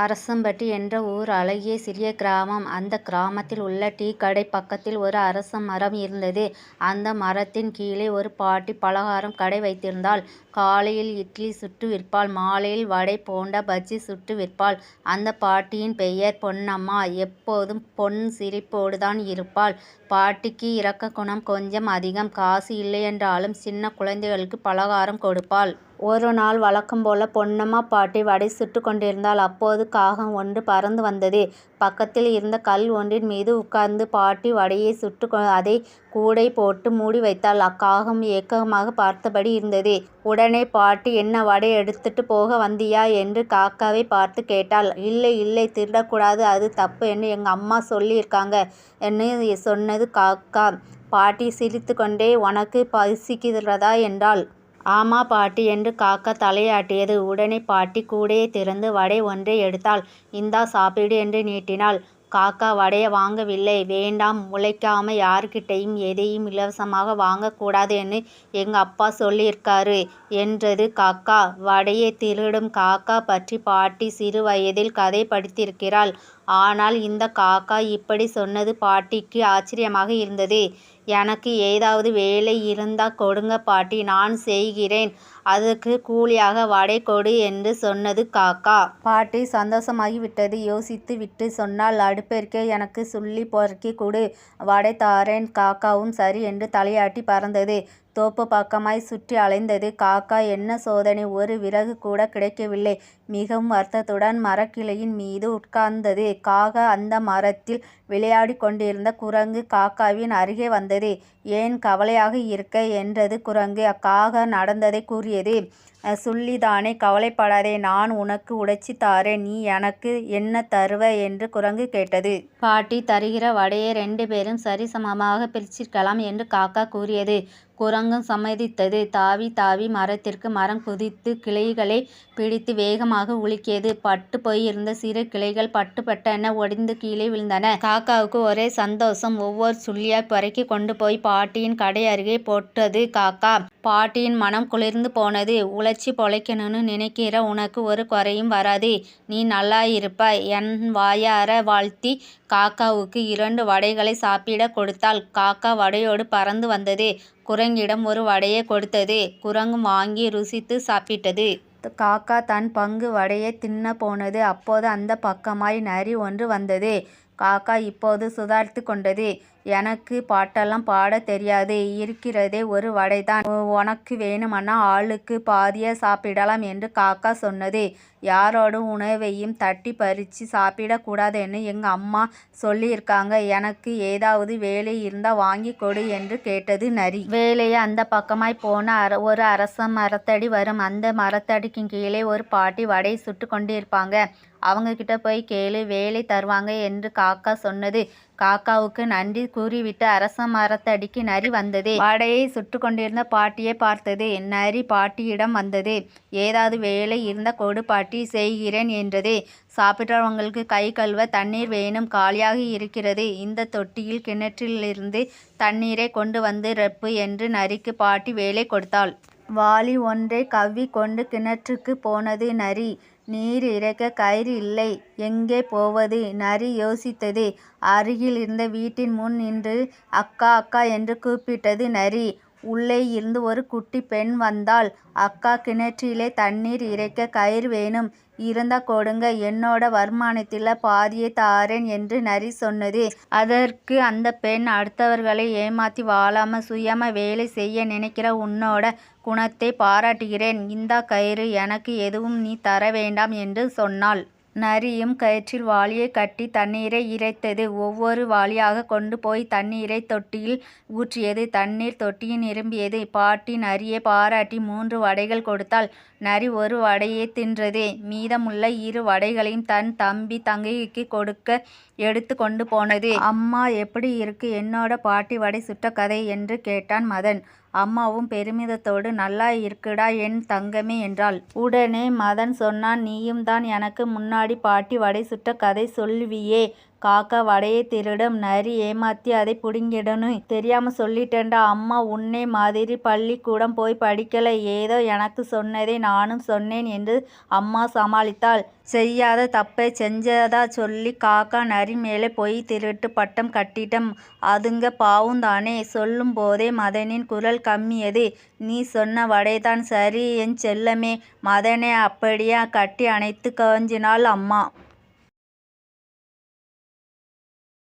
அரசம்பட்டி என்ற ஊர் அழகிய சிறிய கிராமம். அந்த கிராமத்தில் உள்ள டீ கடை பக்கத்தில் ஒரு அரச மரம் இருந்தது. அந்த மரத்தின் கீழே ஒரு பாட்டி பலகாரம் கடை வைத்திருந்தாள். காலையில் இட்லி சுட்டு விற்பாள். மாலையில் வடை போண்டா பஜ்ஜி சுட்டு விற்பாள். அந்த பாட்டியின் பெயர் பொன்னம்மா. எப்போதும் பொன் சிரிப்போடு தான் இருப்பாள். பாட்டிக்கு இரக்க குணம் கொஞ்சம் அதிகம். காசு இல்லையென்றாலும் சின்ன குழந்தைகளுக்கு பலகாரம் கொடுப்பாள். ஒரு நாள் வழக்கம் போல பொன்னம்மா பாட்டி வடை சுட்டு கொண்டிருந்தாள். அப்போது காகம் ஒன்று பறந்து வந்தது. பக்கத்தில் இருந்த கல் ஒன்றின் மீது உட்கார்ந்து பாட்டி வடையை சுட்டு அதை கூடை போட்டு மூடி வைத்தாள். அக்காகம் ஏக்கமாக பார்த்தபடி இருந்தது. உடனே பாட்டி என்ன வடை எடுத்துட்டு போக வந்தியா? என்று காக்காவை பார்த்து கேட்டாள். இல்லை இல்லை திருடக்கூடாது அது தப்பு என்று எங்கள் அம்மா சொல்லியிருக்காங்க என்று சொன்னது காக்கா. பாட்டி சிரித்து கொண்டே உனக்கு பசிக்கிறதா? என்றாள். ஆமா பாட்டி என்று காக்கா தலையாட்டியது. உடனே பாட்டி கூடையை திறந்து வடை ஒன்றை எடுத்தாள். இந்தா சாப்பிடு என்று நீட்டினாள். காக்கா வடையை வாங்கவில்லை. வேண்டாம் உழைக்காம யார்கிட்டயும் எதையும் இலவசமாக வாங்கக் கூடாதுன்னு எங்க அப்பா சொல்லியிருக்காரு என்றது காக்கா. வடையை திருடும் காக்கா பற்றி பாட்டி சிறு வயதில் கதை படித்திருக்கிறாள். ஆனால் இந்த காக்கா இப்படி சொன்னது பாட்டிக்கு ஆச்சரியமாக இருந்தது. எனக்கு ஏதாவது வேலை இருந்தா கொடுங்க பாட்டி நான் செய்கிறேன். அதுக்கு கூலியாக வடை கொடு என்று சொன்னது காக்கா. பாட்டி சந்தோஷமாகி விட்டது. யோசித்து விட்டு சொன்னால் அடுப்பிற்கே எனக்கு சொல்லி பொறுக்கி கொடு வடை தாரேன். காக்காவும் சரி என்று தலையாட்டி பறந்தது. தோப்பு பக்கமாய் சுற்றி அலைந்தது. காக்கா என்ன சோதனை ஒரு விறகு கூட கிடைக்கவில்லை. மிகவும் வருத்தத்துடன் மரக்கிளையின் மீது உட்கார்ந்தது. காகா அந்த மரத்தில் விளையாடி கொண்டிருந்த குரங்கு காக்காவின் அருகே வந்தது. ஏன் கவலையாக இருக்க? என்றது குரங்கு. காக்கா நடந்ததை கூறியது. சுள்ளிதானே கவலைப்படாதே நான் உனக்கு உடைச்சி தாரேன். நீ எனக்கு என்ன தருவ? என்று குரங்கு கேட்டது. பாட்டி தருகிற வடையை ரெண்டு பேரும் சரிசமமாக பிரிச்சிருக்கலாம் என்று காக்கா கூறியது. குரங்கும் சம்மதித்தது. தாவி தாவி மரத்திற்கு மரம் குதித்து கிளைகளை பிடித்து வேகமாக உலுக்கியது. பட்டு போயிருந்த சிறு கிளைகள் பட்டு பட்டென ஒடிந்து கீழே விழுந்தன. காக்காவுக்கு ஒரே சந்தோஷம். ஒவ்வொரு சுள்ளியாய் பறக்கி கொண்டு போய் பாட்டியின் கடை அருகே போட்டது காக்கா. பாட்டியின் மனம் குளிர்ந்து போனது. உழைச்சி பொழைக்கணும்னு நினைக்கிற உனக்கு ஒரு குறையும் வராது. நீ நல்லா இருப்பாய் என் வாயார வாழ்த்தி காக்காவுக்கு இரண்டு வடைகளை சாப்பிட கொடுத்தாள். காக்கா வடையோடு பறந்து வந்தது. குரங்கிடம் ஒரு வடையை கொடுத்தது. குரங்கும் வாங்கி ருசித்து சாப்பிட்டது. காக்கா தன் பங்கு வடையை தின்ன போனது. அப்போது அந்தப் பக்கமாய் நரி ஒன்று வந்தது. காக்கா இப்போது சுதாரித்து கொண்டது. எனக்கு பாட்டெல்லாம் பாட தெரியாது. இருக்கிறதே ஒரு வடைதான். உனக்கு வேணுமன்னா ஆளுக்கு பாதிய சாப்பிடலாம் என்று காக்கா சொன்னது. யாரோட உணவையும் தட்டி பறித்து சாப்பிடக்கூடாதுன்னு எங்கள் அம்மா சொல்லியிருக்காங்க. எனக்கு ஏதாவது வேலை இருந்தால் வாங்கி கொடு என்று கேட்டது நரி. வேலையை அந்த பக்கமாய் போன அர ஒரு அரச மரத்தடி வரும். அந்த மரத்தடிக்கு கீழே ஒரு பாட்டி வடை சுட்டு கொண்டிருப்பாங்க. அவங்கக்கிட்ட போய் கேளு வேலை தருவாங்க என்று காக்கா சொன்னது. காக்காவுக்கு நன்றி கூறிவிட்டு அரச மரத்தடிக்கு நரி வந்தது. வாடையை சுட்டு கொண்டிருந்த பாட்டியை பார்த்தது. நரி பாட்டியிடம் வந்தது. ஏதாவது வேலை இருந்த கொடு பாட்டி செய்கிறேன் என்றது. சாப்பிட்டவங்களுக்கு கை கழுவ தண்ணீர் வேணும். காலியாக இருக்கிறது. இந்த தொட்டியில் கிணற்றிலிருந்து தண்ணீரைக் கொண்டு வந்து ரப்பு என்று நரிக்கு பாட்டி வேலை கொடுத்தாள். வாளி ஒன்றை கவ்வி கொண்டு கிணற்றுக்கு போனது நரி. நீர் இறைக்க கயிறு இல்லை. எங்கே போவது? நரி யோசித்தது. அருகில் இருந்த வீட்டின் முன் நின்று அக்கா அக்கா என்று கூப்பிட்டது நரி. உள்ளே இருந்து ஒரு குட்டி பெண் வந்தாள். அக்கா கிணற்றிலே தண்ணீர் இறைக்க கயிறு வேணும். இருந்தா கொடுங்க. என்னோட வருமானத்தில் பாதியை தாரேன் என்று நரி சொன்னது. அதற்கு அந்த பெண் அடுத்தவர்களை ஏமாத்தி வாழாம சுயமா வேலை செய்ய நினைக்கிற உன்னோட குணத்தை பாராட்டுகிறேன். இந்தா கயிறு. எனக்கு எதுவும் நீ தர வேண்டாம் என்று சொன்னாள். நரியும் கயிற்றில் வாளியை கட்டி தண்ணீரை இறைத்தது. ஒவ்வொரு வாளியாக கொண்டு போய் தண்ணீரை தொட்டியில் ஊற்றியது. தண்ணீர் தொட்டியில் நிரம்பியது. பாட்டி நரியை பாராட்டி மூன்று வடைகள் கொடுத்தாள். நரி ஒரு வடையை தின்றது. மீதமுள்ள இரு வடைகளையும் தன் தம்பி தங்கைக்கு கொடுக்க எடுத்து கொண்டு போனது. அம்மா எப்படி இருக்கு என்னோட பாட்டி வடை சுட்ட கதை? என்று கேட்டான் மதன். அம்மாவும் பெருமிதத்தோடு நல்லா இருக்குடா என் தங்கமே என்றாள். உடனே மதன் சொன்னான் நீயும்தான் எனக்கு முன்னாடி பாட்டி வடை சுட்ட கதை சொல்லுவியே காக்கா வடையை திருடும். நரி ஏமாத்தி அதை புடுங்கிடணும் தெரியாம சொல்லிட்டேன்டா. அம்மா உன்னை மாதிரி பள்ளிக்கூடம் போய் படிக்கல. ஏதோ எனக்கு சொன்னதை நானும் சொன்னேன் என்று அம்மா சமாளித்தாள். செய்யாத தப்பை செஞ்சதா சொல்லி காக்கா நரி மேலே போய் திருட்டு பட்டம் கட்டிட்டம் அதுங்க பாவம்தானே. சொல்லும் போதே மதனின் குரல் கம்மியது. நீ சொன்ன வடைதான் சரி என் செல்லமே. மதனை அப்படியே கட்டி அணைத்து கொஞ்சினாள் அம்மா.